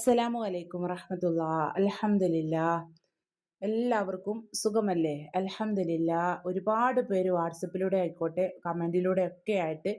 അസ്സലാമു അലൈക്കും വറഹമത്തുള്ള അലഹമില്ല എല്ലാവർക്കും സുഖമല്ലേ? അലഹമില്ല ഒരുപാട് പേര് വാട്സപ്പിലൂടെ ആയിക്കോട്ടെ കമന്റിലൂടെ ഒക്കെ ആയിട്ട്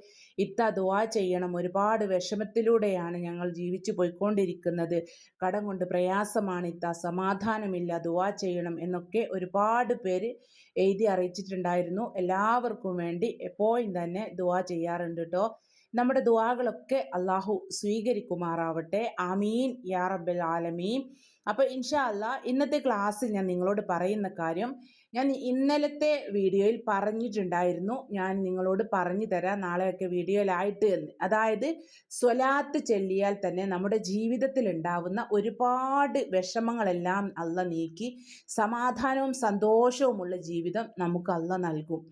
ഇത്ത ദുവാ ചെയ്യണം. ഒരുപാട് വിഷമത്തിലൂടെയാണ് ഞങ്ങൾ ജീവിച്ചു പോയിക്കൊണ്ടിരിക്കുന്നത്. കടം കൊണ്ട് പ്രയാസമാണ് ഇത്ത. സമാധാനമില്ല ദുവാ ചെയ്യണം എന്നൊക്കെ ഒരുപാട് പേര് എഴുതി അറിയിച്ചിട്ടുണ്ടായിരുന്നു. എല്ലാവർക്കും വേണ്ടി എപ്പോഴും തന്നെ ദുവാ ചെയ്യാറുണ്ട് കേട്ടോ നമ്മുടെ ദുവാകളൊക്കെ അള്ളാഹു സ്വീകരിക്കുമാറാവട്ടെ. ആമീൻ. യാ റബ്ബൽ ആലമീൻ. അപ്പോൾ ഇൻഷാ അല്ല ഇന്നത്തെ ക്ലാസ്സിൽ ഞാൻ നിങ്ങളോട് പറയുന്ന കാര്യം ഞാൻ ഇന്നലത്തെ വീഡിയോയിൽ പറഞ്ഞിട്ടുണ്ടായിരുന്നു. ഞാൻ നിങ്ങളോട് പറഞ്ഞു തരാം. നാളെയൊക്കെ വീഡിയോയിലായിട്ട് എന്ന്. അതായത് സ്വലാത്ത് ചെല്ലിയാൽ തന്നെ നമ്മുടെ ജീവിതത്തിൽ ഉണ്ടാവുന്ന ഒരുപാട് വിഷമങ്ങളെല്ലാം അല്ല നീക്കി സമാധാനവും സന്തോഷവുമുള്ള ജീവിതം നമുക്ക് അല്ല നൽകും.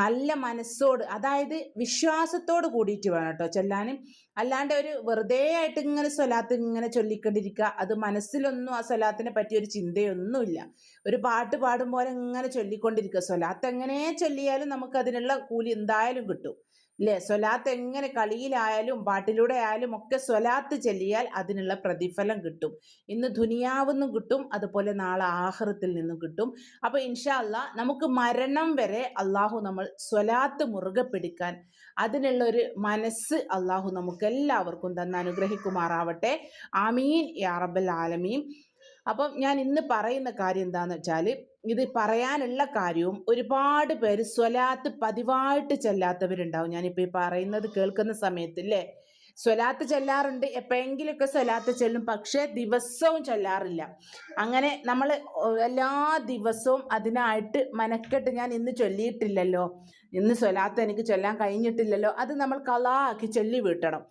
നല്ല മനസ്സോട് അതായത് വിശ്വാസത്തോട് കൂടിയിട്ട് വേണം കേട്ടോ ചൊല്ലാനും. അല്ലാണ്ട് ഒരു വെറുതെ ആയിട്ട് ഇങ്ങനെ സ്വലാത്ത് ഇങ്ങനെ ചൊല്ലിക്കൊണ്ടിരിക്കുക അത് മനസ്സിലൊന്നും ആ സ്വലാത്തിനെ പറ്റിയ ഒരു ചിന്തയൊന്നുമില്ല. ഒരു പാട്ട് പാടും പോലെ ഇങ്ങനെ ചൊല്ലിക്കൊണ്ടിരിക്കുക. സ്വലാത്ത് എങ്ങനെ ചൊല്ലിയാലും നമുക്ക് അതിനുള്ള കൂലി എന്തായാലും കിട്ടും. അല്ലേ സ്വലാത്ത് എങ്ങനെ കളിയിലായാലും പാട്ടിലൂടെ ആയാലും ഒക്കെ സ്വലാത്ത് ചെല്ലിയാൽ അതിനുള്ള പ്രതിഫലം കിട്ടും. ഇന്ന് ദുനിയാവെന്നും കിട്ടും അതുപോലെ നാളെ ആഹ്റത്തിൽ നിന്നും കിട്ടും. അപ്പോൾ ഇൻഷാ അല്ല നമുക്ക് മരണം വരെ അള്ളാഹു നമ്മൾ സ്വലാത്ത് മുറുകെ പിടിക്കാൻ അതിനുള്ള ഒരു മനസ്സ് അള്ളാഹു നമുക്ക് എല്ലാവർക്കും തന്നെ അനുഗ്രഹിക്കുമാറാവട്ടെ. ആമീൻ. യാറബൽ ആലമീൻ. അപ്പം ഞാൻ ഇന്ന് പറയുന്ന കാര്യം എന്താണെന്ന് വെച്ചാൽ ഇത് പറയാനുള്ള കാര്യവും ഒരുപാട് പേര് സ്വലാത്ത് പതിവായിട്ട് ചെല്ലാത്തവരുണ്ടാവും. ഞാനിപ്പോൾ ഈ പറയുന്നത് കേൾക്കുന്ന സമയത്ത് അല്ലേ സ്വലാത്ത് ചെല്ലാറുണ്ട് എപ്പോഴെങ്കിലുമൊക്കെ സ്വലാത്ത് ചെല്ലും പക്ഷേ ദിവസവും ചെല്ലാറില്ല. അങ്ങനെ നമ്മൾ എല്ലാ ദിവസവും അതിനായിട്ട് മനക്കെട്ട് ഞാൻ ഇന്ന് ചൊല്ലിയിട്ടില്ലല്ലോ. ഇന്ന് സ്വലാത്ത് എനിക്ക് ചൊല്ലാൻ കഴിഞ്ഞിട്ടില്ലല്ലോ അത് നമ്മൾ കലാക്കി ചൊല്ലി വീട്ടണം.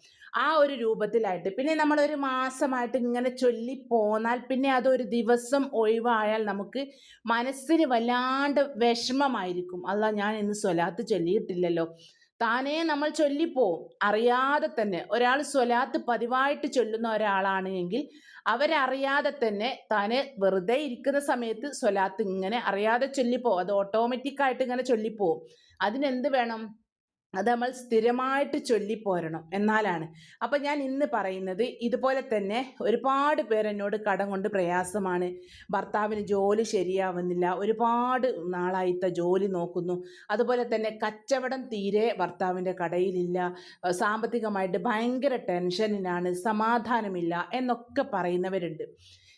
ആ ഒരു രൂപത്തിലായിട്ട്. പിന്നെ നമ്മളൊരു മാസമായിട്ട് ഇങ്ങനെ ചൊല്ലി പോന്നാൽ പിന്നെ അതൊരു ദിവസം ഒഴിവായാൽ നമുക്ക് മനസ്സിന് വല്ലാണ്ട് വിഷമമായിരിക്കും. അല്ല ഞാൻ ഇന്ന് സ്വലാത്ത് ചൊല്ലിയിട്ടില്ലല്ലോ. താനേ നമ്മൾ ചൊല്ലിപ്പോവും. അറിയാതെ തന്നെ ഒരാൾ സ്വലാത്ത് പതിവായിട്ട് ചൊല്ലുന്ന ഒരാളാണ് എങ്കിൽ അവരറിയാതെ തന്നെ താനെ വെറുതെ ഇരിക്കുന്ന സമയത്ത് സ്വലാത്ത് ഇങ്ങനെ അറിയാതെ ചൊല്ലിപ്പോവും. അത് ഓട്ടോമാറ്റിക്കായിട്ട് ഇങ്ങനെ ചൊല്ലിപ്പോവും. അതിനെന്ത് വേണം? അത് നമ്മൾ സ്ഥിരമായിട്ട് ചൊല്ലിപ്പോരണം. എന്നാലാണ്. അപ്പം ഞാൻ ഇന്ന് പറയുന്നത് ഇതുപോലെ തന്നെ ഒരുപാട് പേർ എന്നോട് കടം കൊണ്ട് പ്രയാസമാണ്. ഭർത്താവിന് ജോലി ശരിയാവുന്നില്ല. ഒരുപാട് നാളായിത്ത ജോലി നോക്കുന്നു. അതുപോലെ തന്നെ കച്ചവടം തീരെ ഭർത്താവിന്റെ കടയിലില്ല. സാമ്പത്തികമായിട്ട് ഭയങ്കര ടെൻഷനിലാണ്. സമാധാനമില്ല എന്നൊക്കെ പറയുന്നവരുണ്ട്.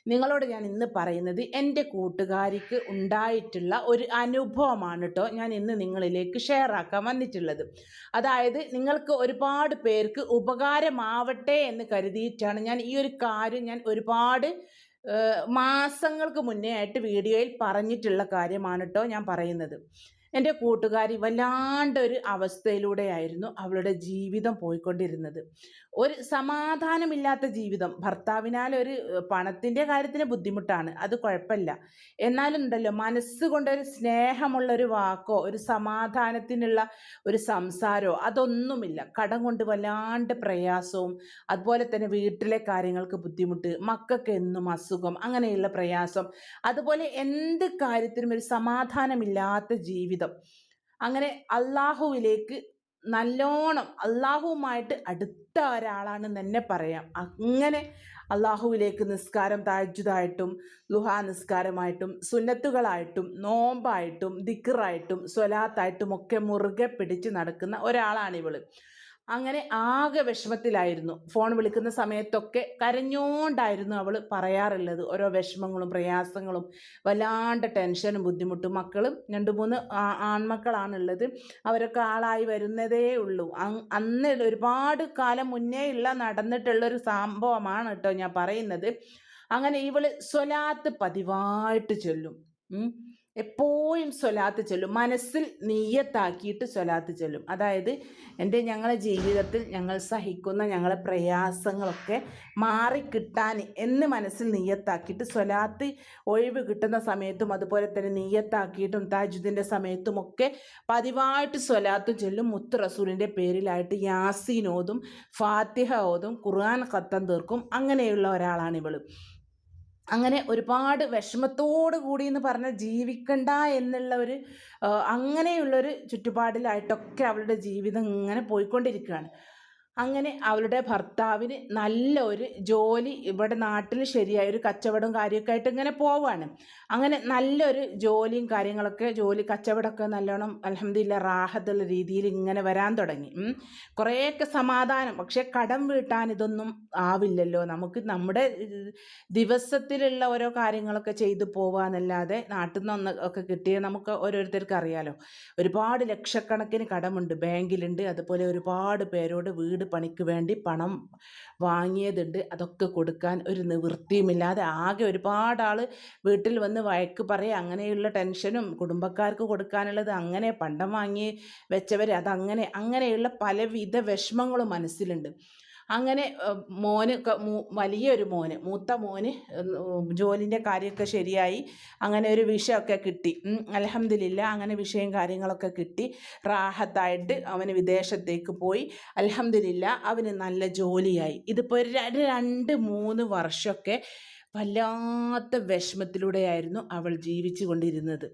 നിങ്ങളോട് ഞാൻ ഇന്ന് പറയുന്നത് എന്റെ കൂട്ടുകാരിക്ക് ഉണ്ടായിട്ടുള്ള ഒരു അനുഭവമാണ് കേട്ടോ ഞാൻ ഇന്ന് നിങ്ങളിലേക്ക് ഷെയർ ആക്കാൻ വന്നിട്ടുള്ളത്. അതായത് നിങ്ങൾക്ക് ഒരുപാട് പേർക്ക് ഉപകാരമാവട്ടെ എന്ന് കരുതിയിട്ടാണ് ഞാൻ ഈ ഒരു കാര്യം ഞാൻ ഒരുപാട് മാസങ്ങൾക്ക് മുന്നേ ആയിട്ട് വീഡിയോയിൽ പറഞ്ഞിട്ടുള്ള കാര്യമാണ് കേട്ടോ ഞാൻ പറയുന്നത്. എന്റെ കൂട്ടുകാരി വല്ലാണ്ടൊരു അവസ്ഥയിലൂടെയായിരുന്നു അവളുടെ ജീവിതം പോയിക്കൊണ്ടിരുന്നത്. ഒരു സമാധാനമില്ലാത്ത ജീവിതം ഭർത്താവിനാൽ ഒരു പണത്തിന്റെ കാര്യത്തിന് ബുദ്ധിമുട്ടാണ് അത് കുഴപ്പമില്ല. എന്നാലും ഉണ്ടല്ലോ മനസ്സുകൊണ്ടൊരു സ്നേഹമുള്ള ഒരു വാക്കോ ഒരു സമാധാനത്തിനുള്ള ഒരു സംസാരമോ അതൊന്നുമില്ല. കടം കൊണ്ട് വല്ലാണ്ട് പ്രയാസവും അതുപോലെ തന്നെ വീട്ടിലെ കാര്യങ്ങൾക്ക് ബുദ്ധിമുട്ട് മക്കൾക്ക് എന്നും അസുഖം അങ്ങനെയുള്ള പ്രയാസം അതുപോലെ എന്ത് കാര്യത്തിനും ഒരു സമാധാനമില്ലാത്ത ജീവിതം. ജീവിതം. അങ്ങനെ അള്ളാഹുവിലേക്ക് നല്ലോണം അള്ളാഹുവുമായിട്ട് അടുത്ത ഒരാളാണ് തന്നെ പറയാം. അങ്ങനെ അള്ളാഹുവിലേക്ക് നിസ്കാരം താഴ്ചതായിട്ടും ലുഹാ നിസ്കാരമായിട്ടും സുന്നത്തുകളായിട്ടും നോമ്പായിട്ടും ദിക്കറായിട്ടും സ്വലാത്തായിട്ടും ഒക്കെ മുറുകെ പിടിച്ച് നടക്കുന്ന ഒരാളാണ് ഇവൾ അങ്ങനെ ആകെ വിഷമത്തിലായിരുന്നു. ഫോൺ വിളിക്കുന്ന സമയത്തൊക്കെ കരഞ്ഞോണ്ടായിരുന്നു അവൾ പറയാറുള്ളത്. ഓരോ വിഷമങ്ങളും പ്രയാസങ്ങളും വല്ലാണ്ട് ടെൻഷനും ബുദ്ധിമുട്ടും. മക്കളും രണ്ട് മൂന്ന് ആൺമക്കളാണുള്ളത്. അവരൊക്കെ ആളായി വരുന്നതേ ഉള്ളൂ. അന്ന് ഒരുപാട് കാലം മുന്നേ ഉള്ള നടന്നിട്ടുള്ളൊരു സംഭവമാണ് കേട്ടോ ഞാൻ പറയുന്നത്. അങ്ങനെ ഇവൾ സ്വലാത്ത് പതിവായിട്ട് ചൊല്ലും. എപ്പോഴും സ്വലാത്ത് ചൊല്ലും. മനസ്സിൽ നീയത്താക്കിയിട്ട് സ്വലാത്ത് ചൊല്ലും. അതായത് എന്റെ ഞങ്ങളെ ജീവിതത്തിൽ ഞങ്ങൾ സഹിക്കുന്ന ഞങ്ങളെ പ്രയാസങ്ങളൊക്കെ മാറിക്കിട്ടാൻ എന്ന് മനസ്സിൽ നീയത്താക്കിയിട്ട് സ്വലാത്ത് ഒഴിവ് കിട്ടുന്ന സമയത്തും അതുപോലെ തന്നെ നീയത്താക്കിയിട്ടും താജുദിന്റെ സമയത്തുമൊക്കെ പതിവായിട്ട് സ്വലാത്ത് ചൊല്ലും മുത്ത് റസൂലിന്റെ പേരിലായിട്ട് യാസീനോതും ഫാത്തിഹ ഓതും ഖുർആൻ ഖത്തം തീർക്കും. അങ്ങനെയുള്ള ഒരാളാണ് ഇവൾ അങ്ങനെ ഒരുപാട് വിഷമത്തോടു കൂടി എന്ന് പറഞ്ഞാൽ ജീവിക്കണ്ട എന്നുള്ള ഒരു അങ്ങനെയുള്ളൊരു ചുറ്റുപാടിലായിട്ടൊക്കെ അവളുടെ ജീവിതം ഇങ്ങനെ പോയിക്കൊണ്ടിരിക്കുകയാണ്. അങ്ങനെ അവളുടെ ഭർത്താവിന് നല്ല ഒരു ജോലി ഇവിടെ നാട്ടിൽ ശരിയായ ഒരു കച്ചവടം കാര്യമൊക്കെ ആയിട്ട് ഇങ്ങനെ പോവാണ്. അങ്ങനെ നല്ലൊരു ജോലിയും കാര്യങ്ങളൊക്കെ ജോലി കച്ചവടമൊക്കെ നല്ലോണം അലഹമില്ല റാഹത്തുള്ള രീതിയിൽ ഇങ്ങനെ വരാൻ തുടങ്ങി. കുറേയൊക്കെ സമാധാനം. പക്ഷേ കടം വീട്ടാൻ ഇതൊന്നും ആവില്ലല്ലോ. നമുക്ക് നമ്മുടെ ദിവസത്തിലുള്ള ഓരോ കാര്യങ്ങളൊക്കെ ചെയ്തു പോവാന്നല്ലാതെ നാട്ടിൽ നിന്ന് ഒന്ന് ഒക്കെ കിട്ടിയ നമുക്ക് ഓരോരുത്തർക്ക് അറിയാലോ ഒരുപാട് ലക്ഷക്കണക്കിന് കടമുണ്ട്. ബാങ്കിലുണ്ട്. അതുപോലെ ഒരുപാട് പേരോട് വീട് പണിക്ക് വേണ്ടി പണം വാങ്ങിയതുണ്ട്. അതൊക്കെ കൊടുക്കാൻ ഒരു നിവൃത്തിയുമില്ലാതെ ആകെ ഒരുപാട് ആൾ വീട്ടിൽ വന്ന് വഴക്ക് പറയുക അങ്ങനെയുള്ള ടെൻഷനും കുടുംബക്കാർക്ക് കൊടുക്കാനുള്ളത് അങ്ങനെ പണ്ടം വാങ്ങി വെച്ചവർ അതങ്ങനെ അങ്ങനെയുള്ള പലവിധ വിഷമങ്ങളും മനസ്സിലുണ്ട്. അങ്ങനെ മോന് വലിയൊരു മോന് മൂത്ത മോന് ജോലിന്റെ കാര്യമൊക്കെ ശരിയായി. അങ്ങനെ ഒരു വിഷയമൊക്കെ കിട്ടി. അലഹമില്ല അങ്ങനെ വിഷയം കാര്യങ്ങളൊക്കെ കിട്ടി. റാഹത്തായിട്ട് അവന് വിദേശത്തേക്ക് പോയി. അലഹമില്ല അവന് നല്ല ജോലിയായി. ഇതിപ്പോൾ ഒരു രണ്ട് മൂന്ന് വർഷമൊക്കെ വല്ലാത്ത വിഷമത്തിലൂടെയായിരുന്നു അവൾ ജീവിച്ചു കൊണ്ടിരുന്നത്.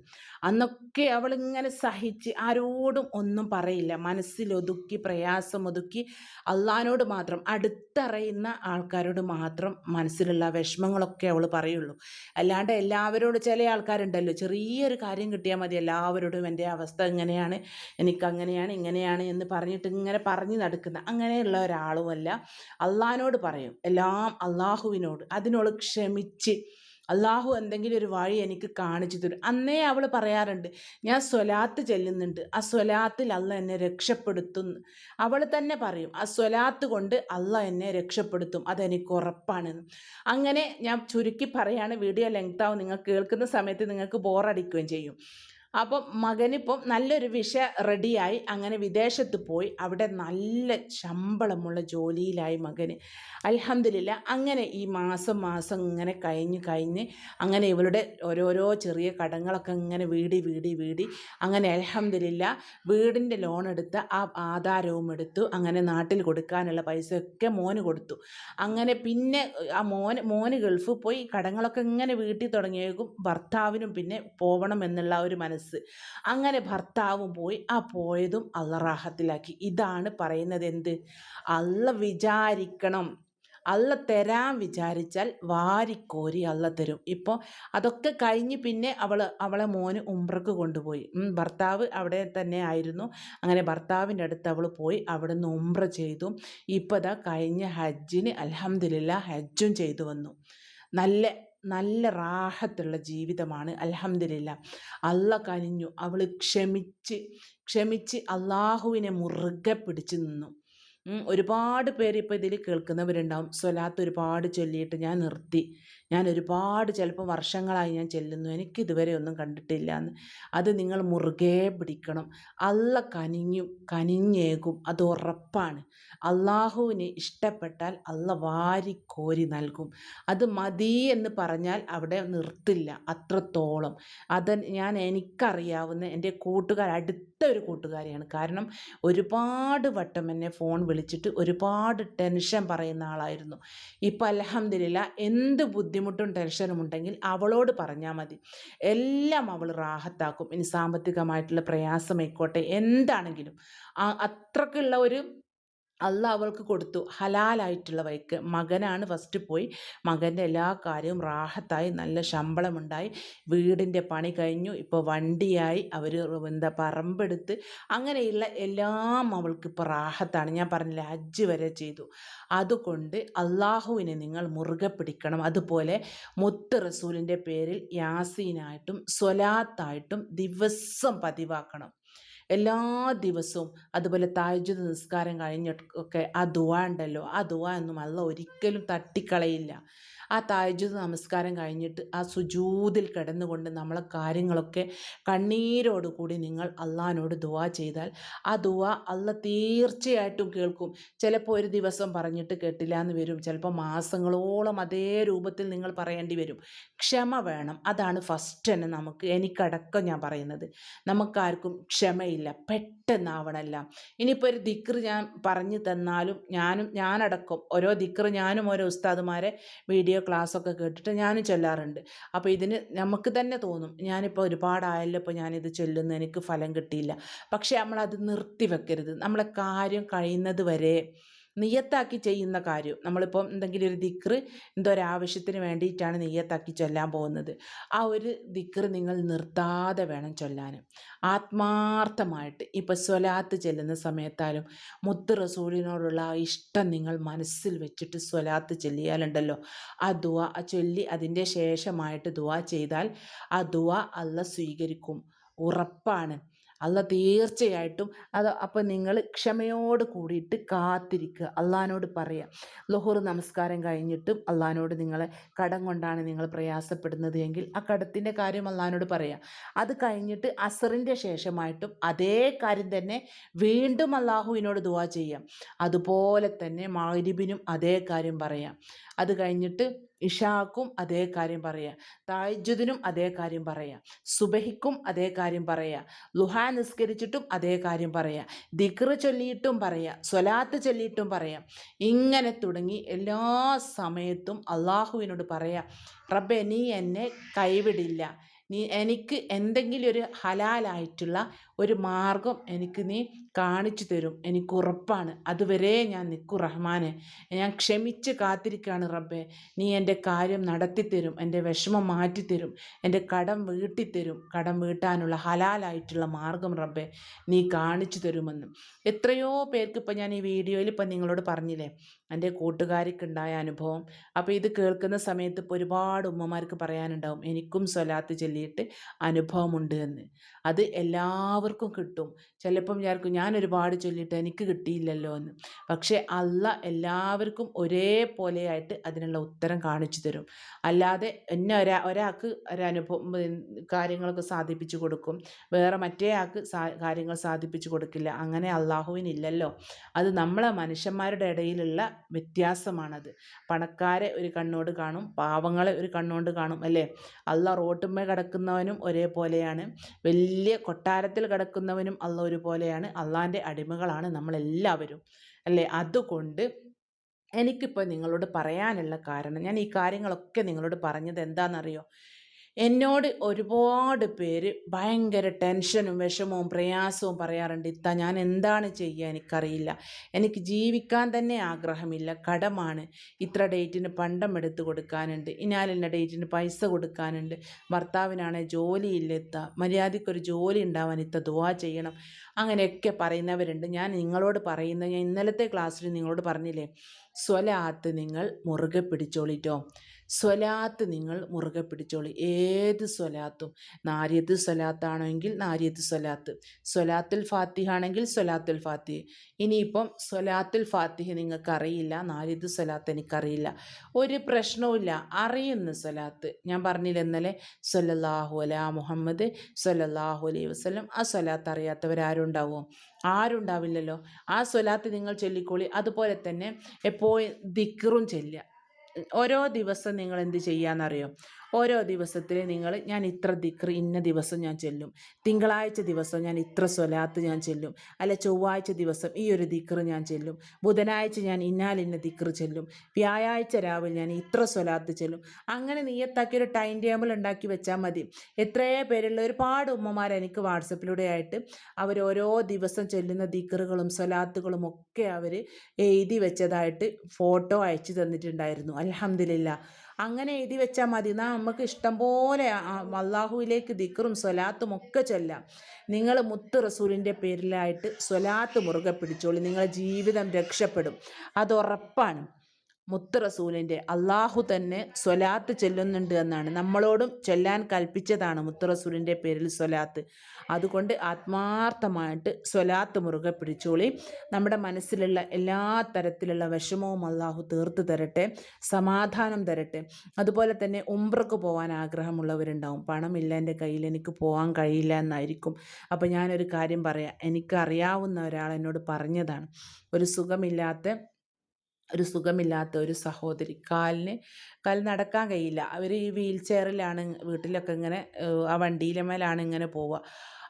അന്നൊക്കെ ഇങ്ങനെ സഹിച്ച് ആരോടും ഒന്നും പറയില്ല. മനസ്സിലൊതുക്കി പ്രയാസമൊതുക്കി അള്ളഹാനോട് മാത്രം അടുത്തറിയുന്ന ആൾക്കാരോട് മാത്രം മനസ്സിലുള്ള വിഷമങ്ങളൊക്കെ അവൾ പറയുള്ളൂ. അല്ലാണ്ട് എല്ലാവരോടും ചില ആൾക്കാരുണ്ടല്ലോ ചെറിയൊരു കാര്യം കിട്ടിയാൽ മതി. എല്ലാവരോടും എന്റെ അവസ്ഥ ഇങ്ങനെയാണ് എനിക്ക് അങ്ങനെയാണ് ഇങ്ങനെയാണ് എന്ന് പറഞ്ഞിട്ട് ഇങ്ങനെ പറഞ്ഞു നടക്കുന്ന അങ്ങനെയുള്ള ഒരാളുമല്ല. അള്ളഹാനോട് പറയും. എല്ലാം അള്ളാഹുവിനോട്. അതിനോട് ക്ഷമിച്ച്. അള്ളാഹു എന്തെങ്കിലും ഒരു വഴി എനിക്ക് കാണിച്ചു തരും. അന്നേ അവൾ പറയാറുണ്ട് ഞാൻ സ്വലാത്ത് ചെല്ലുന്നുണ്ട്. ആ സ്വലാത്തിൽ അല്ല എന്നെ രക്ഷപ്പെടുത്തും. അവൾ തന്നെ പറയും ആ സ്വലാത്ത് കൊണ്ട് അള്ള എന്നെ രക്ഷപ്പെടുത്തും. അതെനിക്ക് ഉറപ്പാണെന്ന് അങ്ങനെ ഞാൻ ചുരുക്കി പറയാണ് വീഡിയോ ലെങ്ത് ആവും. നിങ്ങൾ കേൾക്കുന്ന സമയത്ത് നിങ്ങൾക്ക് ബോറടിക്കുകയും ചെയ്യും. അപ്പം മകനിപ്പം നല്ലൊരു വിഷ റെഡിയായി അങ്ങനെ വിദേശത്ത് പോയി. അവിടെ നല്ല ശമ്പളമുള്ള ജോലിയിലായി മകന്. അൽഹംദുലില്ല. അങ്ങനെ ഈ മാസം മാസം ഇങ്ങനെ കഴിഞ്ഞ് കഴിഞ്ഞ് അങ്ങനെ ഇവളുടെ ഓരോരോ ചെറിയ കടങ്ങളൊക്കെ ഇങ്ങനെ വീടി വീടി വീടി. അങ്ങനെ അൽഹംദുലില്ല വീടിന്റെ ലോൺ എടുത്ത് ആ ആധാരവും എടുത്തു. അങ്ങനെ നാട്ടിൽ കൊടുക്കാനുള്ള പൈസയൊക്കെ മോന് കൊടുത്തു. അങ്ങനെ പിന്നെ ആ മോന് മോന് ഗൾഫിൽ പോയി. കടങ്ങളൊക്കെ ഇങ്ങനെ വീട്ടിൽ തുടങ്ങിയേക്കും. ഭർത്താവിനും പിന്നെ പോകണം എന്നുള്ള ഒരു മനസ്സ് അങ്ങനെ ഭർത്താവും പോയി ആ പോയതും അള്ള റാഹത്തിലാക്കി ഇതാണ് പറയുന്നത് എന്ത് അള്ള വിചാരിക്കണം. അല്ല തരാൻ വിചാരിച്ചാൽ വാരിക്കോരി അല്ല തരും. ഇപ്പോൾ അതൊക്കെ കഴിഞ്ഞ് പിന്നെ അവൾ അവളെ മോന് ഉംറക്ക് കൊണ്ടുപോയി. ഭർത്താവ് അവിടെ തന്നെ ആയിരുന്നു. അങ്ങനെ ഭർത്താവിന്റെ അടുത്ത് അവൾ പോയി അവിടെ നിന്ന് ഉംറ ചെയ്തു. ഇപ്പോൾ ദാ കഴിഞ്ഞ ഹജ്ജിന് അലഹമ്മദില്ല ഹജ്ജും ചെയ്തു വന്നു. നല്ല നല്ല റാഹത്തുള്ള ജീവിതമാണ്. അലഹമില്ല അല്ല കനിഞ്ഞു. അവൾ ക്ഷമിച്ച് ക്ഷമിച്ച് അള്ളാഹുവിനെ മുറുകെ പിടിച്ചു നിന്നു. ഒരുപാട് പേര് ഇപ്പോൾ ഇതിൽ കേൾക്കുന്നവരുണ്ടാവും. സ്വലാത്ത് ഒരുപാട് ചൊല്ലിയിട്ട് ഞാൻ നിർത്തി. ഞാൻ ഒരുപാട് ചിലപ്പോൾ വർഷങ്ങളായി ഞാൻ ചെല്ലുന്നു. എനിക്ക് ഇതുവരെ ഒന്നും കണ്ടിട്ടില്ല എന്ന് അത് നിങ്ങൾ മുറുകെ പിടിക്കണം. അല്ല കനിഞ്ഞും കനിഞ്ഞേകും. അത് ഉറപ്പാണ്. അള്ളാഹുവിനെ ഇഷ്ടപ്പെട്ടാൽ അല്ല വാരിക്കോരി നൽകും. അത് മതി എന്ന് പറഞ്ഞാൽ അവിടെ നിർത്തില്ല അത്രത്തോളം. അത് ഞാൻ എനിക്കറിയാവുന്ന എന്റെ കൂട്ടുകാർ അടുത്ത ഒരു കൂട്ടുകാരിയാണ്. കാരണം ഒരുപാട് വട്ടം എന്നെ ഫോൺ വിളിച്ചിട്ട് ഒരുപാട് ടെൻഷൻ പറയുന്ന ആളായിരുന്നു. ഇപ്പം അലഹമില്ല എന്ത് ബുദ്ധിമുട്ടും ടെൻഷനും ഉണ്ടെങ്കിൽ അവളോട് പറഞ്ഞാൽ മതി. എല്ലാം അവൾ റാഹത്താക്കും. ഇനി സാമ്പത്തികമായിട്ടുള്ള പ്രയാസമായിക്കോട്ടെ എന്താണെങ്കിലും അത്രക്കുള്ള ഒരു അല്ല അവൾക്ക് കൊടുത്തു. ഹലാലായിട്ടുള്ള വഴിക്ക് മകനാണ് ഫസ്റ്റ് പോയി. മകന്റെ എല്ലാ കാര്യവും റാഹത്തായി നല്ല ശമ്പളമുണ്ടായി. വീടിന്റെ പണി കഴിഞ്ഞു. ഇപ്പോൾ വണ്ടിയായി. അവർ എന്താ പറമ്പെടുത്ത് അങ്ങനെയുള്ള എല്ലാം അവൾക്ക് ഇപ്പോൾ റാഹത്താണ്. ഞാൻ പറഞ്ഞില്ല ഹജ്ജ് വരെ ചെയ്തു. അതുകൊണ്ട് അള്ളാഹുവിനെ നിങ്ങൾ മുറുകെ പിടിക്കണം. അതുപോലെ മുത്ത് റസൂലിന്റെ പേരിൽ യാസീനായിട്ടും സ്വലാത്തായിട്ടും ദിവസം പതിവാക്കണം. എല്ലാ ദിവസവും അതുപോലെ താഴ്ചത് നിസ്കാരം കഴിഞ്ഞൊക്കെ ആ ദുവ ഉണ്ടല്ലോ ആ ദുവ ഒന്നും അല്ല ഒരിക്കലും തട്ടിക്കളയില്ല. ആ താജ്ജുദ് നമസ്കാരം കഴിഞ്ഞിട്ട് ആ സുജൂതിൽ കിടന്നുകൊണ്ട് നമ്മളെ കാര്യങ്ങളൊക്കെ കണ്ണീരോടുകൂടി നിങ്ങൾ അള്ളഹാനോട് ദുവാ ചെയ്താൽ ആ ദുവാ അല്ല തീർച്ചയായിട്ടും കേൾക്കും. ചിലപ്പോൾ ഒരു ദിവസം പറഞ്ഞിട്ട് കേട്ടില്ല എന്ന് വരും. ചിലപ്പോൾ മാസങ്ങളോളം അതേ രൂപത്തിൽ നിങ്ങൾ പറയേണ്ടി വരും. ക്ഷമ വേണം. അതാണ് ഫസ്റ്റ് തന്നെ നമുക്ക് എനിക്കടക്കം ഞാൻ പറയുന്നത്. നമുക്കാർക്കും ക്ഷമയില്ല. പെട്ടെന്നാവണമല്ല ഇനിയിപ്പോൾ ഒരു ദിക്റ് ഞാൻ പറഞ്ഞു തന്നാലും ഞാനും ഞാനടക്കം ഓരോ ദിക്റ് ഞാനും ഓരോ ഉസ്താദുമാരെ വീഡിയോ ക്ലാസ്സൊക്കെ കേട്ടിട്ട് ഞാനും ചൊല്ലാറുണ്ട്. അപ്പോൾ ഇതിന് നമുക്ക് തന്നെ തോന്നും ഞാനിപ്പോൾ ഒരുപാടായല്ലോ ഇപ്പോൾ ഞാനിത് ചൊല്ലുന്നു എനിക്ക് ഫലം കിട്ടിയില്ല. പക്ഷേ നമ്മളത് നിർത്തി വെക്കരുത്. നമ്മളെ കാര്യം കഴിയുന്നത് വരെ നിയത്താക്കി ചെയ്യുന്ന കാര്യം. നമ്മളിപ്പം എന്തെങ്കിലും ഒരു ദിക്ർ എന്തോ ഒരു ആവശ്യത്തിന് വേണ്ടിയിട്ടാണ് നിയത്താക്കി ചൊല്ലാൻ പോകുന്നത്. ആ ഒരു ദിക്ർ നിങ്ങൾ നിർത്താതെ വേണം ചൊല്ലാൻ ആത്മാർത്ഥമായിട്ട് ഇപ്പം സ്വലാത്ത് ചെല്ലുന്ന സമയത്താലും മുത്ത് റസൂലിനോടുള്ള ആ ഇഷ്ടം നിങ്ങൾ മനസ്സിൽ വെച്ചിട്ട് സ്വലാത്ത് ചൊല്ലിയാലുണ്ടല്ലോ. ആ ദുവ ചൊല്ലി അതിന്റെ ശേഷമായിട്ട് ദുവ ചെയ്താൽ ആ ദുവ അല്ല സ്വീകരിക്കും. ഉറപ്പാണ്. അല്ല തീർച്ചയായിട്ടും. അത് അപ്പം നിങ്ങൾ ക്ഷമയോട് കൂടിയിട്ട് കാത്തിരിക്കുക. അള്ളഹാനോട് പറയുക ലൊഹൂർ നമസ്കാരം കഴിഞ്ഞിട്ടും അള്ളഹാനോട് നിങ്ങളെ കടം കൊണ്ടാണ് നിങ്ങൾ പ്രയാസപ്പെടുന്നത് എങ്കിൽ ആ കടത്തിന്റെ കാര്യം അള്ളഹാനോട് പറയുക അത് കഴിഞ്ഞിട്ട് അസറിന്റെ ശേഷമായിട്ടും അതേ കാര്യം തന്നെ വീണ്ടും അള്ളാഹുവിനോട് ദുവാ ചെയ്യാം. അതുപോലെ തന്നെ മാരിബിനും അതേ കാര്യം പറയാം. അത് കഴിഞ്ഞിട്ട് ഇഷാക്കും അതേ കാര്യം പറയുക തായ്ജുദിനും അതേ കാര്യം പറയാം. സുബഹിക്കും അതേ കാര്യം പറയാം. ലുഹാ നിസ്കരിച്ചിട്ടും അതേ കാര്യം പറയാം. ദിക്റ് ചൊല്ലിയിട്ടും പറയാം. സ്വലാത്ത് ചൊല്ലിയിട്ടും പറയാം. ഇങ്ങനെ തുടങ്ങി എല്ലാ സമയത്തും അള്ളാഹുവിനോട് പറയാം റബ്ബെ നീ എന്നെ കൈവിടില്ല. നീ എനിക്ക് എന്തെങ്കിലും ഒരു ഹലാലായിട്ടുള്ള ഒരു മാർഗം എനിക്ക് നീ കാണിച്ചു തരും. എനിക്ക് ഉറപ്പാണ്. അതുവരെ ഞാൻ നിൽക്കും റഹ്മാനെ. ഞാൻ ക്ഷമിച്ച് കാത്തിരിക്കുകയാണ് റബ്ബെ. നീ എന്റെ കാര്യം നടത്തിത്തരും. എന്റെ വിഷമം മാറ്റിത്തരും. എന്റെ കടം വീട്ടിത്തരും. കടം വീട്ടാനുള്ള ഹലാലായിട്ടുള്ള മാർഗം റബ്ബെ നീ കാണിച്ചു തരുമെന്ന്. എത്രയോ പേർക്ക് ഇപ്പം ഞാൻ ഈ വീഡിയോയിൽ ഇപ്പം നിങ്ങളോട് പറഞ്ഞില്ലേ? എന്റെ കൂട്ടുകാരിക്കുണ്ടായ അനുഭവം. അപ്പോൾ ഇത് കേൾക്കുന്ന സമയത്ത് ഇപ്പോൾ ഒരുപാട് ഉമ്മമാർക്ക് പറയാനുണ്ടാവും എനിക്കും സ്വലാത്ത് ചൊല്ലിയിട്ട് അനുഭവമുണ്ട് എന്ന്. അത് എല്ലാവർക്കും കിട്ടും. ചിലപ്പം വിചാരിക്കും ഞാൻ ഒരുപാട് ചൊല്ലിയിട്ട് എനിക്ക് കിട്ടിയില്ലല്ലോ എന്ന് പക്ഷേ അല്ല എല്ലാവർക്കും ഒരേപോലെയായിട്ട് അതിനുള്ള ഉത്തരം കാണിച്ചു തരും. അല്ലാതെ എന്നെ ഒരാ ഒരാൾക്ക് ഒരനുഭവം കാര്യങ്ങളൊക്കെ സാധിപ്പിച്ചു കൊടുക്കും. വേറെ മറ്റേ ആൾക്ക് കാര്യങ്ങൾ സാധിപ്പിച്ചു കൊടുക്കില്ല. അങ്ങനെ അള്ളാഹുവിനില്ലല്ലോ. അത് നമ്മളെ മനുഷ്യന്മാരുടെ ഇടയിലുള്ള വ്യത്യാസമാണത്. പണക്കാരെ ഒരു കണ്ണോട് കാണും പാവങ്ങളെ ഒരു കണ്ണോട് കാണും അല്ലേ? അല്ല റോട്ടുമ്മേ കിടക്കുന്നവനും ഒരേപോലെയാണ്. വലിയ കൊട്ടാരത്തിൽ കിടക്കുന്നവനും അള്ള ഒരുപോലെയാണ്. അള്ളാന്റെ അടിമകളാണ് നമ്മളെല്ലാവരും. അല്ലേ? അതുകൊണ്ട് എനിക്കിപ്പോൾ നിങ്ങളോട് പറയാനുള്ള കാരണം ഞാൻ ഈ കാര്യങ്ങളൊക്കെ നിങ്ങളോട് പറഞ്ഞത് എന്താണെന്നറിയോ എന്നോട് ഒരുപാട് പേര് ഭയങ്കര ടെൻഷനും വിഷമവും പ്രയാസവും പറയാറുണ്ട് ഇത്ത ഞാൻ എന്താണ് ചെയ്യുക? എനിക്കറിയില്ല. എനിക്ക് ജീവിക്കാൻ തന്നെ ആഗ്രഹമില്ല. കടമാണ്. ഇത്ര ഡേറ്റിന് പണ്ടം എടുത്ത് കൊടുക്കാനുണ്ട്. ഇനാലിന്റെ ഡേറ്റിന് പൈസ കൊടുക്കാനുണ്ട്. ഭർത്താവിനാണെ ജോലിയില്ല ഇത്ത. മര്യാദയ്ക്കൊരു ജോലി ഉണ്ടാവാൻ ഇത്ത ദുവാ ചെയ്യണം. അങ്ങനെയൊക്കെ പറയുന്നവരുണ്ട്. ഞാൻ നിങ്ങളോട് പറയുന്ന ഞാൻ ഇന്നലത്തെ ക്ലാസ്സിൽ നിങ്ങളോട് പറഞ്ഞില്ലേ സ്വലാത്ത് നിങ്ങൾ മുറുകെ പിടിച്ചോളിട്ടോ. സ്വലാത്ത് നിങ്ങൾ മുറുകെ പിടിച്ചോളി. ഏത് സ്വലാത്തും. നാരിയത്ത് സ്വലാത്താണെങ്കിൽ നാരിയത്ത് സ്വലാത്ത്. സ്വലാത്തുൽ ഫാത്തിഹ ആണെങ്കിൽ സ്വലാത്തുൽ ഫാത്തിഹ. ഇനിയിപ്പം സ്വലാത്തുൽ ഫാത്തിഹ നിങ്ങൾക്കറിയില്ല നാരിയത്ത് സ്വലാത്ത് എനിക്കറിയില്ല. ഒരു പ്രശ്നവുമില്ല. അറിയുന്ന സ്വലാത്ത്. ഞാൻ പറഞ്ഞില്ല ഇന്നലെ? സൊല്ലാഹു അല മുഹമ്മദ് സൊല്ലാഹു അലൈ വസ്ലം ആ സ്വലാത്ത് അറിയാത്തവരാരുണ്ടാവും? ആരുണ്ടാവില്ലല്ലോ? ആ സ്വലാത്ത് നിങ്ങൾ ചൊല്ലിക്കോളി. അതുപോലെ തന്നെ എപ്പോഴും ദിക്കറും ചെല്ലുക. ഓരോ ദിവസം നിങ്ങൾ എന്ത് ചെയ്യാന്നറിയോ? ഓരോ ദിവസത്തിൽ നിങ്ങൾ ഞാൻ ഇത്ര ദിക്ർ ഇന്ന ദിവസം ഞാൻ ചെല്ലും. തിങ്കളാഴ്ച ദിവസം ഞാൻ ഇത്ര സ്വലാത്ത് ഞാൻ ചെല്ലും. അല്ല ചൊവ്വാഴ്ച ദിവസം ഈ ഒരു ദിക്ർ ഞാൻ ചെല്ലും. ബുധനാഴ്ച ഞാൻ ഇന്നാൽ ഇന്ന ദിക്ർ ചെല്ലും. വ്യാഴാഴ്ച രാവിലെ ഞാൻ ഇത്ര സ്വലാത്ത് ചെല്ലും. അങ്ങനെ നീയത്താക്കി ഒരു ടൈം ടേബിൾ ഉണ്ടാക്കി വെച്ചാൽ മതി. എത്രയോ പേരുള്ള ഒരുപാട് ഉമ്മമാർ എനിക്ക് വാട്സപ്പിലൂടെ ആയിട്ട് അവർ ഓരോ ദിവസം ചെല്ലുന്ന ദിക്റുകളും സ്വലാത്തുകളും ഒക്കെ അവർ എഴുതി വെച്ചതായിട്ട് ഫോട്ടോ അയച്ചു തന്നിട്ടുണ്ടായിരുന്നു. അലഹമില്ല അങ്ങനെ എഴുതി വെച്ചാൽ മതി. നാ നമുക്ക് ഇഷ്ടം പോലെ അള്ളാഹുവിലേക്ക് ദിക്റും സ്വലാത്തും ഒക്കെ ചൊല്ലാം. നിങ്ങൾ മുത്ത് റസൂലിന്റെ പേരിലായിട്ട് സ്വലാത്ത് മുറുകെ പിടിച്ചോളി. നിങ്ങളുടെ ജീവിതം രക്ഷപ്പെടും. അത് ഉറപ്പാണ്. മുത്ത് റസൂലിന്റെ അള്ളാഹു തന്നെ സ്വലാത്ത് ചെല്ലുന്നുണ്ട് എന്നാണ്. നമ്മളോടും ചൊല്ലാൻ കൽപ്പിച്ചതാണ് മുത്ത് റസൂലിന്റെ പേരിൽ സ്വലാത്ത്. അതുകൊണ്ട് ആത്മാർത്ഥമായിട്ട് സ്വലാത്ത് മുറുകെ പിടിച്ചോളി. നമ്മുടെ മനസ്സിലുള്ള എല്ലാ തരത്തിലുള്ള വിഷമവും അള്ളാഹു തീർത്ത് തരട്ടെ സമാധാനം തരട്ടെ. അതുപോലെ തന്നെ ഉംറക്ക് പോകാൻ ആഗ്രഹമുള്ളവരുണ്ടാവും. പണമില്ല എന്റെ കയ്യിൽ എനിക്ക് പോകാൻ കഴിയില്ല എന്നായിരിക്കും. അപ്പോൾ ഞാനൊരു കാര്യം പറയാം. എനിക്കറിയാവുന്ന ഒരാൾ എന്നോട് പറഞ്ഞതാണ്. ഒരു സുഖമില്ലാത്ത ഒരു സുഖമില്ലാത്ത ഒരു സഹോദരി. കാലിന് കാൽ നടക്കാൻ കഴിയില്ല. അവർ ഈ വീൽ ചെയറിലാണ് വീട്ടിലൊക്കെ ഇങ്ങനെ ആ വണ്ടിയിലെ മേലാണ് ഇങ്ങനെ പോവുക.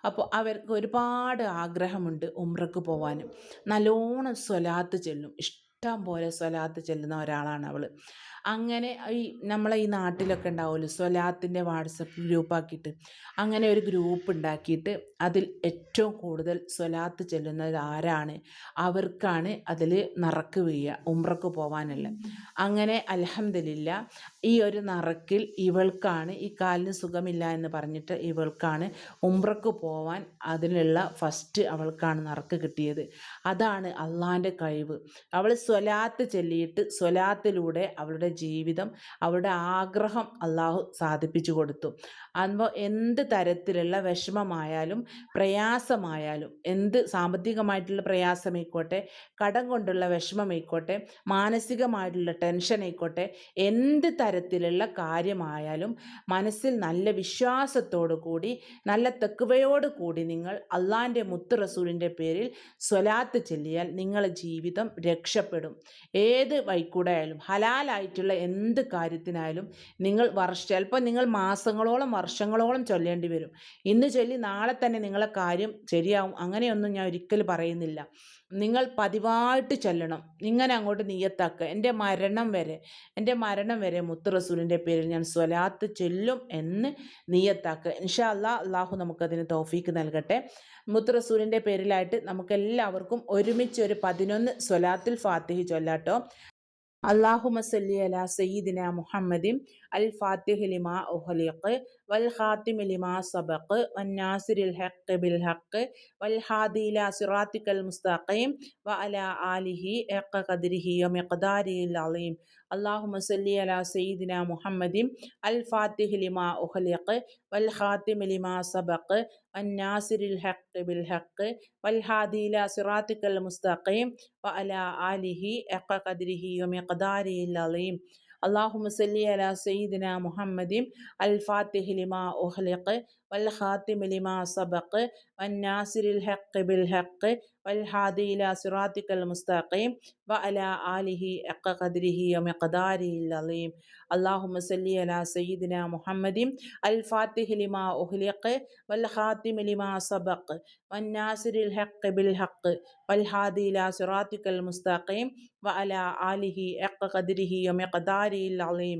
അപ്പോൾ അവർക്ക് ഒരുപാട് ആഗ്രഹമുണ്ട് ഉംറക്ക് പോവാനും. നല്ലോണം സ്വലാത്ത് ചെല്ലും. ഇഷ്ടം പോലെ സ്വലാത്ത് ചെല്ലുന്ന ഒരാളാണ് അവൾ അങ്ങനെ ഈ നമ്മളെ ഈ നാട്ടിലൊക്കെ ഉണ്ടാവുമല്ലോ സ്വലാത്തിന്റെ വാട്സപ്പ് ഗ്രൂപ്പാക്കിയിട്ട്. അങ്ങനെ ഒരു ഗ്രൂപ്പ് ഉണ്ടാക്കിയിട്ട് അതിൽ ഏറ്റവും കൂടുതൽ സ്വലാത്ത് ചെല്ലുന്നത് ആരാണ്? അവർക്കാണ് അതിൽ നറക്ക് വീഴുക ഉമ്രക്ക് പോകാനല്ല അങ്ങനെ അലഹമില്ല ഈ ഒരു നറക്കിൽ ഇവൾക്കാണ് ഈ കാലിന് സുഖമില്ല എന്ന് പറഞ്ഞിട്ട് ഇവൾക്കാണ് ഉംറക്ക് പോവാൻ അതിനുള്ള ഫസ്റ്റ് അവൾക്കാണ് നറക്ക് കിട്ടിയത്. അതാണ് അള്ളാന്റെ കഴിവ്. അവൾ സ്വലാത്ത് ചൊല്ലിയിട്ട് സ്വലാത്തിലൂടെ അവളുടെ ജീവിതം അവളുടെ ആഗ്രഹം അള്ളാഹു സാധിപ്പിച്ചു കൊടുത്തു. അപ്പോൾ എന്ത് തരത്തിലുള്ള വിഷമമായാലും പ്രയാസമായാലും എന്ത് സാമ്പത്തികമായിട്ടുള്ള പ്രയാസമായിക്കോട്ടെ കടം കൊണ്ടുള്ള വിഷമമായിക്കോട്ടെ മാനസികമായിട്ടുള്ള ടെൻഷൻ ആയിക്കോട്ടെ എന്ത് തരത്തിലുള്ള കാര്യമായാലും മനസ്സിൽ നല്ല വിശ്വാസത്തോടു കൂടി നല്ല തെക്കുവയോട് കൂടി നിങ്ങൾ അള്ളാന്റെ മുത്ത് റസൂലിന്റെ പേരിൽ സ്വലാത്ത് ചെല്ലിയാൽ നിങ്ങളുടെ ജീവിതം രക്ഷപ്പെടും. ഏത് വൈക്കൂടായാലും ഹലാലായിട്ടുള്ള എന്ത് കാര്യത്തിനായാലും നിങ്ങൾ വർഷ ചിലപ്പോൾ നിങ്ങൾ മാസങ്ങളോളം വർഷങ്ങളോളം ചൊല്ലേണ്ടി വരും. ഇന്ന് ചൊല്ലി നാളെ തന്നെ നിങ്ങളെ കാര്യം ശരിയാവും. അങ്ങനെയൊന്നും ഞാൻ ഒരിക്കലും പറയുന്നില്ല. നിങ്ങൾ പതിവായിട്ട് ചൊല്ലണം. ഇങ്ങനെ അങ്ങോട്ട് നീയത്താക്കുക എന്റെ മരണം വരെ എന്റെ മരണം വരെ മുത്ത് റസൂലിന്റെ പേരിൽ ഞാൻ സ്വലാത്ത് ചൊല്ലും എന്ന് നീയത്താക്കുക ഇൻഷാ അല്ലാ അള്ളാഹു നമുക്കതിന് തോഫീക്ക് നൽകട്ടെ. മുത്ത് റസൂലിന്റെ പേരിലായിട്ട് നമുക്കെല്ലാവർക്കും ഒരുമിച്ച് ഒരു പതിനൊന്ന് സ്വലാത്തിൽ ഫാത്തിഹി ചൊല്ലാട്ടോ. അള്ളാഹു സല്ലി അല സയ്യിദിന മുഹമ്മദിം അൽ ഫാത്തിഹ് ലിമാ ഒഹലീഖ് വൽ ഹാത്തിമി ലിമാ സബക്ക് വന്നാസിരിൽ ഹക്ക് ബിൽ ഹക്ക് വൽ ഹാദില സിറാത്തിക്കൽ മുസ്തഖീം വ അല ആലിഹി എക്ക കദിരിഹി ഒമിഖദാരിയിൽ അലീം. അള്ളാഹു മസല്ലി അല സയ്യിദിന മുഹമ്മദിം അൽ ഫാത്തിഹ് ലിമാ ഉഹ്ലിഖ് വൽ ഹാത്തിമി ലിമാ സബക്ക് വന്നാസിരിൽ ഹക്ക് ബിൽ ഹക്ക് വൽ ഹാദില സിറാത്തിക്കൽ മുസ്തഖീം വ അല ആലിഹി എക്ക കദിരിഹി ഒമിഖദാരിയിൽ അലീം. اللهم صل على سيدنا محمد الفاتح لما أخلق വൽ ഹാത്തിമിലിമാ സബക്ക് വൻ നാസിരിൽ ഹക്ക് ബിൽ ഹക്ക് വൽ ഹാദിയില സിറാത്തിക്കൽ മുസ്താഖീം വ ആലിഹി അക്ക ഖദ്രിഹി അമിഖദാരി അലീം. അള്ളാഹുമ സല്ലി അല സയ്യിദിന മുഹമ്മദിം അൽ ഫാത്തിഹിലിമാ ഉഹ്ലിഖ് വൽ ഹാത്തിമിലിമാ സബക്ക് വൻ നാസിരിൽ ഹക്ക് ബിൽ ഹക്ക് വൽ ഹാദിയില സിറാത്തിക്കൽ മുസ്താഖീം വ ആലിഹി അക്ക ഖദ്രിഹി അമിഖദാരി അലീം.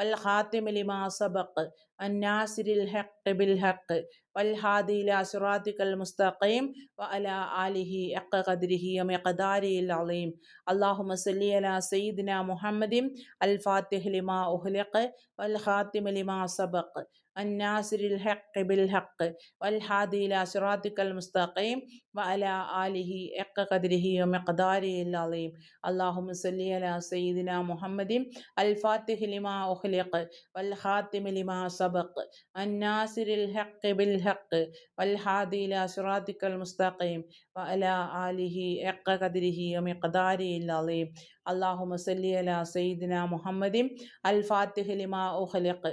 വൽ ഹാത്തിമിലിമാ സബക്ക് അന്നാസിരിൽ ഹക്ക് ബിൽ ഹക്ക് വൽ ഹാദില സുറാത്തിക്കൽ മുസ്തഖീം വ അല ആലിഹി അക്ക ഖദ്രിഹി അമീൽ അലീം. അള്ളാഹു മസല്ലി അല സയ്യിദിന മുഹമ്മദിം അൽ ഫാത്തിഹ് ലിമാ ഉഹ്ലഖ് സബക്ക് അന്നാസിരിൽ ഹക്ക് ബിൽ ഹക്ക് വൽ ഹാദില സിറാത്തിക്കൽ മുസ്തഖീം വ അല ആലിഹി എക്ക കദിരിഹി മെക്കദാരി അലീം അള്ളാഹു മുസല്ലി അല സയ്യിദിന മുഹമ്മദീം അൽ ഫാത്തിഹ് ലിമാ ഉഹ്ലിഖ് വൽ ഹാത്തിമ ലിമാ സബഖ് അന്നാസിരിൽ ഹക്ക് ബിൽ ഹക്ക് വൽ ഹാദില സിറാത്തിക്കൽ മുസ്തഖീം വ അല ആലിഹി എക്ക കദിരിഹി മെക്കദാരി അലീം അള്ളാഹു മുസല്ലി അല സയ്യിദിന മുഹമ്മദീം അൽ ഫാത്തിഹ് ലിമാ ഉഹ്ലിഖ്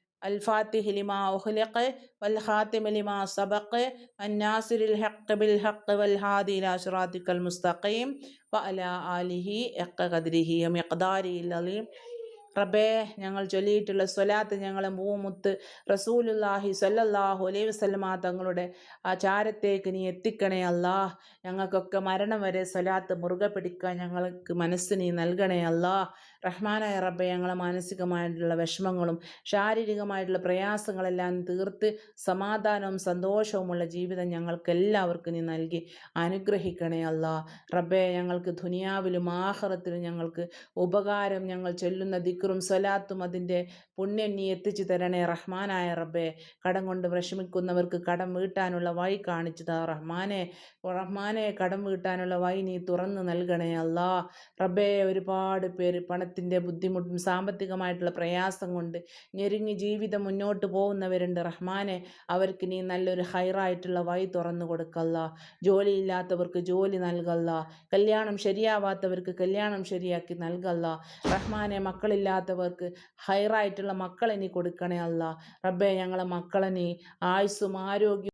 الفاتح لما أخلق والخاتم لما سبق الناصر الحق بالحق والهادي إلى صراطك المستقيم وعلى آله حق قدره ومقداره العظيم റബ്ബേ ഞങ്ങൾ ചൊല്ലിയിട്ടുള്ള സ്വലാത്ത് ഞങ്ങളെ മൂമുത്ത് റസൂലുല്ലാഹി സല്ലല്ലാഹു അലൈഹി വസല്ലമ തങ്ങളുടെ ആ ചാരത്തേക്ക് നീ എത്തിക്കണേ അല്ലാ ഞങ്ങൾക്കൊക്കെ മരണം വരെ സ്വലാത്ത് മുറുകെ പിടിക്കാൻ ഞങ്ങൾക്ക് മനസ്സ് നീ നൽകണേ അല്ലാ റഹ്മാനായ റബ്ബെ ഞങ്ങളെ മാനസികമായിട്ടുള്ള വിഷമങ്ങളും ശാരീരികമായിട്ടുള്ള പ്രയാസങ്ങളെല്ലാം തീർത്ത് സമാധാനവും സന്തോഷവുമുള്ള ജീവിതം ഞങ്ങൾക്ക് എല്ലാവർക്കും നീ നൽകി. അനുഗ്രഹിക്കണേ അല്ല. റബ്ബെ ഞങ്ങൾക്ക് ദുനിയാവിലും ആഹ്റത്തിലും ഞങ്ങൾക്ക് ഉപകാരം ഞങ്ങൾ ചൊല്ലുന്ന ദിക്കറും സ്വലാത്തും അതിന്റെ പുണ്യം നീ എത്തിച്ചു തരണേ റഹ്മാനായ റബ്ബെ. കടം കൊണ്ട് വിഷമിക്കുന്നവർക്ക് കടം വീട്ടാനുള്ള വഴി കാണിച്ചു താ റഹ്മാനെ. റഹ്മാനെ കടം വീട്ടാനുള്ള വഴി നീ തുറന്നു നൽകണേ അല്ലാ. റബ്ബെ ഒരുപാട് പേര് പണത്തിന്റെ ബുദ്ധിമുട്ടും സാമ്പത്തികമായിട്ടുള്ള പ്രയാസം കൊണ്ട് ഞെരുങ്ങി ജീവിതം മുന്നോട്ട് പോകുന്നവരുണ്ട്. റഹ്മാനെ അവർക്ക് നീ നല്ലൊരു ഹൈറായിട്ടുള്ള വഴി തുറന്നു കൊടുക്കല്ല. ജോലിയില്ലാത്തവർക്ക് ജോലി നൽകല്ല. കല്യാണം ശരിയാവാത്തവർക്ക് കല്യാണം ശരിയാക്കി നൽകല്ല. റഹ്മാനെ മക്കളില്ലാത്തവർക്ക് ഹൈറായിട്ടുള്ള മക്കളെ നീ കൊടുക്കണേ അല്ല. റബ്ബെ ഞങ്ങളെ മക്കളെ നീ ആയുസ്സും ആരോഗ്യവും